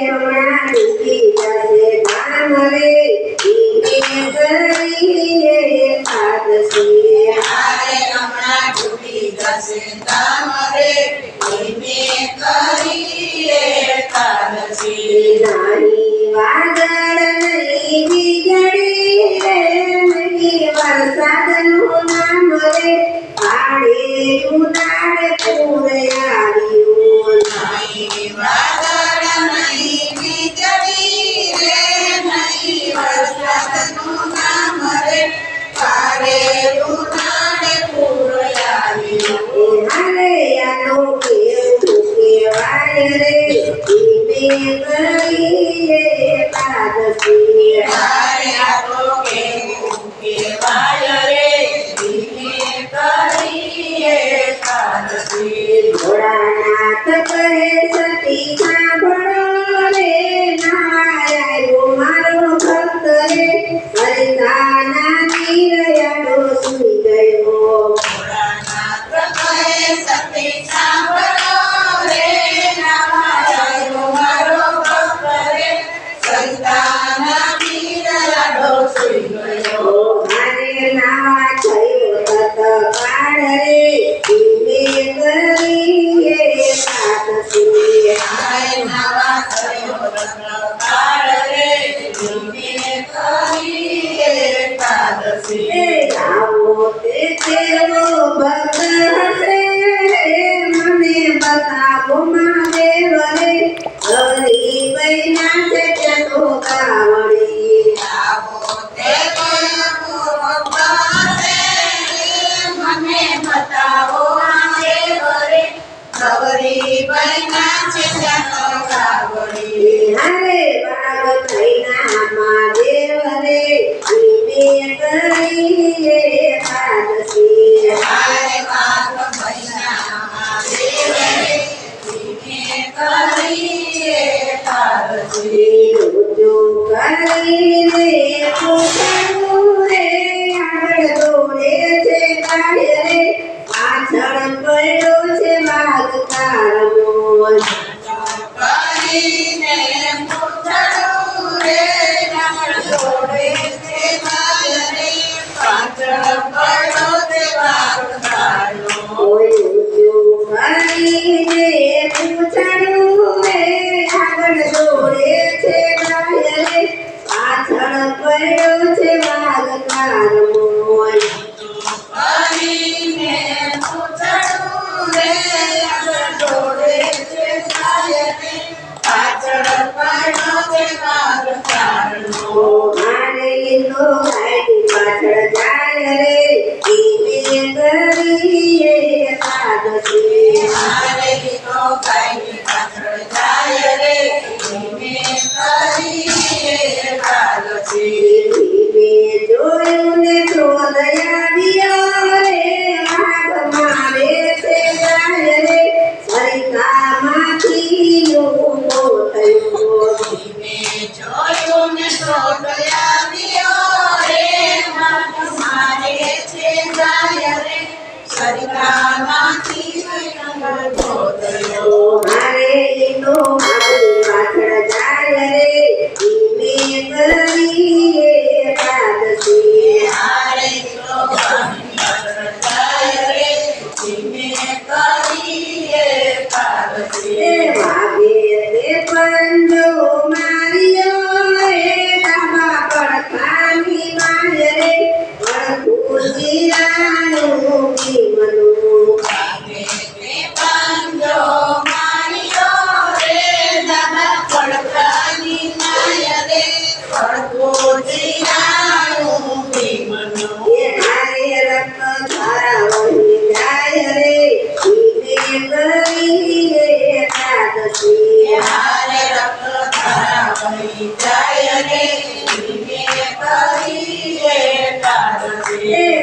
Yeah. பெயரை மேலையே ગૌરી બૈના ચચકો કાવડી આવો તે કયો મને બતાવો આને વરે ગૌરી બૈના ચચકો કાવડી હરે પાર્વતીના મહાદેવ રે દિવ્ય કરીએ Bye. por último, hermano.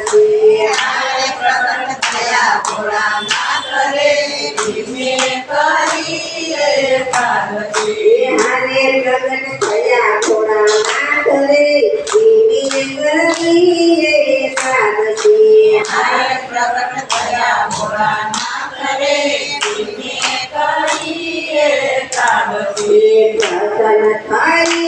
થશે પ્રગટ થયા ભોળા માત્ર ધીમે કરીએ પાર્વતી હારે પ્રગટ થયા ભોળા માત્ર ધીમે કરીએ પાર્વતી હારે પ્રગટ થયા ભોળા માત્ર ધીમે કરીએ પાર્વતી પ્રસન્ન થઈ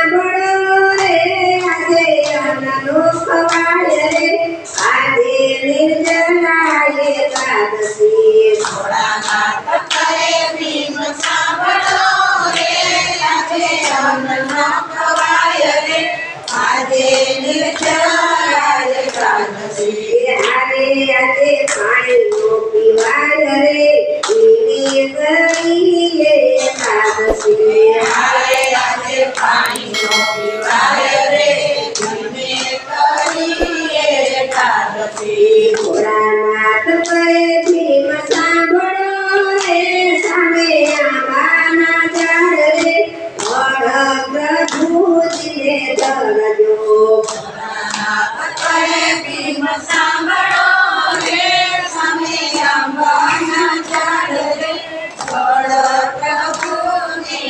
કરજો ભીમ સાંભળો રે સ્વામી અંબાના ચાડ રે ફળ પ્રભુને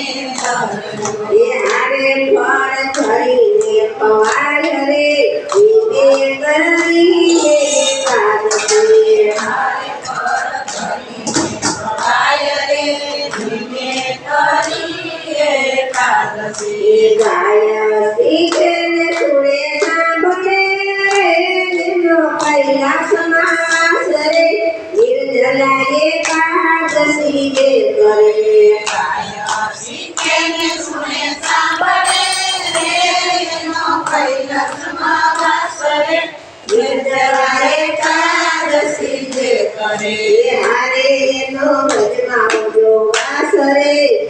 હારે ફળ ધરીને પવાર રે વિવે કરીને પારતી હારે ફળ ધરીને પવાર રે વિવે કરીને પારતી ગાય Shri Hare, Hare, no, but you're not, you're not, you're not, you're not, you're not, you're not, you're not, you're